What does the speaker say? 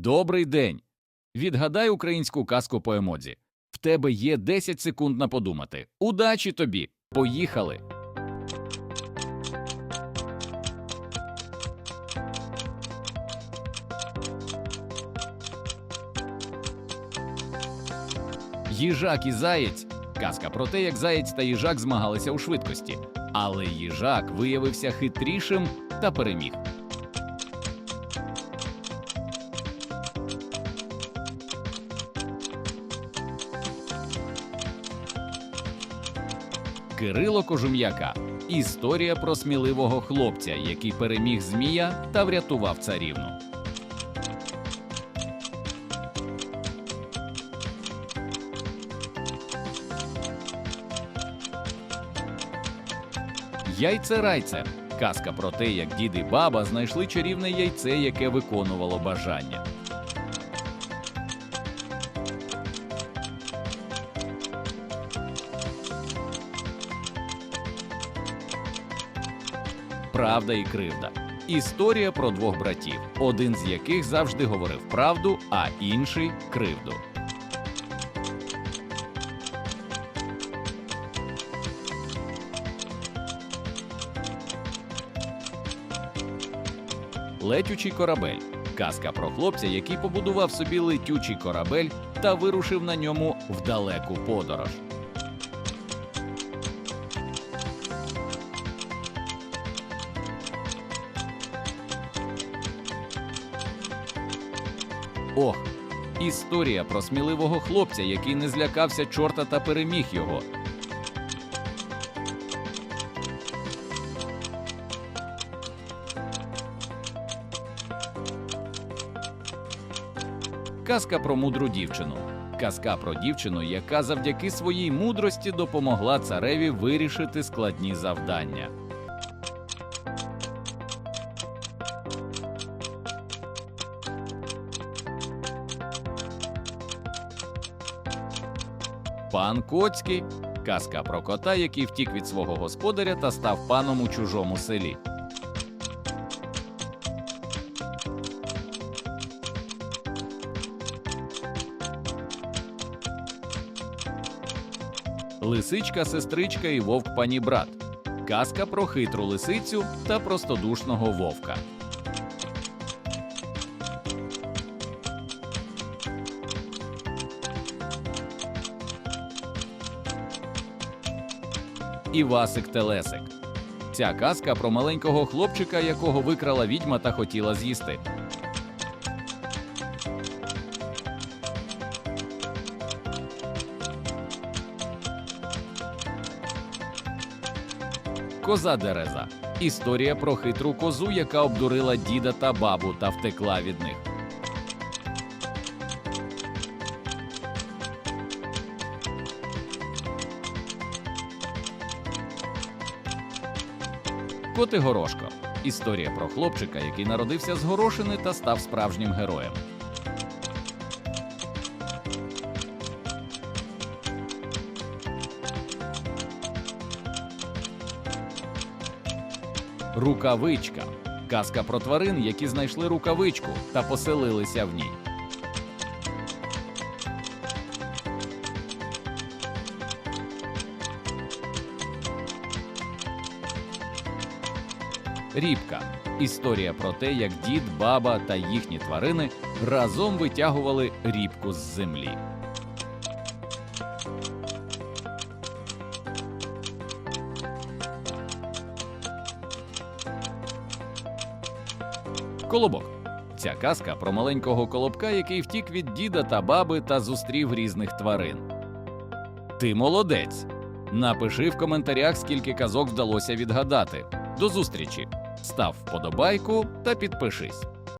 Добрий день. Відгадай українську казку по емодзі. В тебе є 10 секунд на подумати. Удачі тобі! Поїхали! Їжак і заєць. Казка про те, як заєць та їжак змагалися у швидкості. Але їжак виявився хитрішим та переміг. Кирило Кожум'яка. Історія про сміливого хлопця, який переміг змія та врятував царівну. Яйце райце. Казка про те, як дід і баба знайшли чарівне яйце, яке виконувало бажання. Правда і кривда. Історія про двох братів, один з яких завжди говорив правду, а інший кривду. Летючий корабель. Казка про хлопця, який побудував собі летючий корабель та вирушив на ньому в далеку подорож. Ох, історія про сміливого хлопця, який не злякався чорта та переміг його. Казка про мудру дівчину. Казка про дівчину, яка завдяки своїй мудрості допомогла цареві вирішити складні завдання. Пан Коцький казка про кота, який втік від свого господаря та став паном у чужому селі. Лисичка, сестричка і вовк панібрат. Казка про хитру лисицю та простодушного вовка. Івасик Телесик. Ця казка про маленького хлопчика, якого викрала відьма та хотіла з'їсти. Коза Дереза. Історія про хитру козу, яка обдурила діда та бабу та втекла від них. Коти Горошко. Історія про хлопчика, який народився з горошини та став справжнім героєм. Рукавичка. Казка про тварин, які знайшли рукавичку та поселилися в ній. Рібка. Історія про те, як дід, баба та їхні тварини разом витягували рібку з землі. Колобок. Ця казка про маленького колобка, який втік від діда та баби та зустрів різних тварин. Ти молодець. Напиши в коментарях, скільки казок вдалося відгадати. До зустрічі! Став вподобайку та підпишись.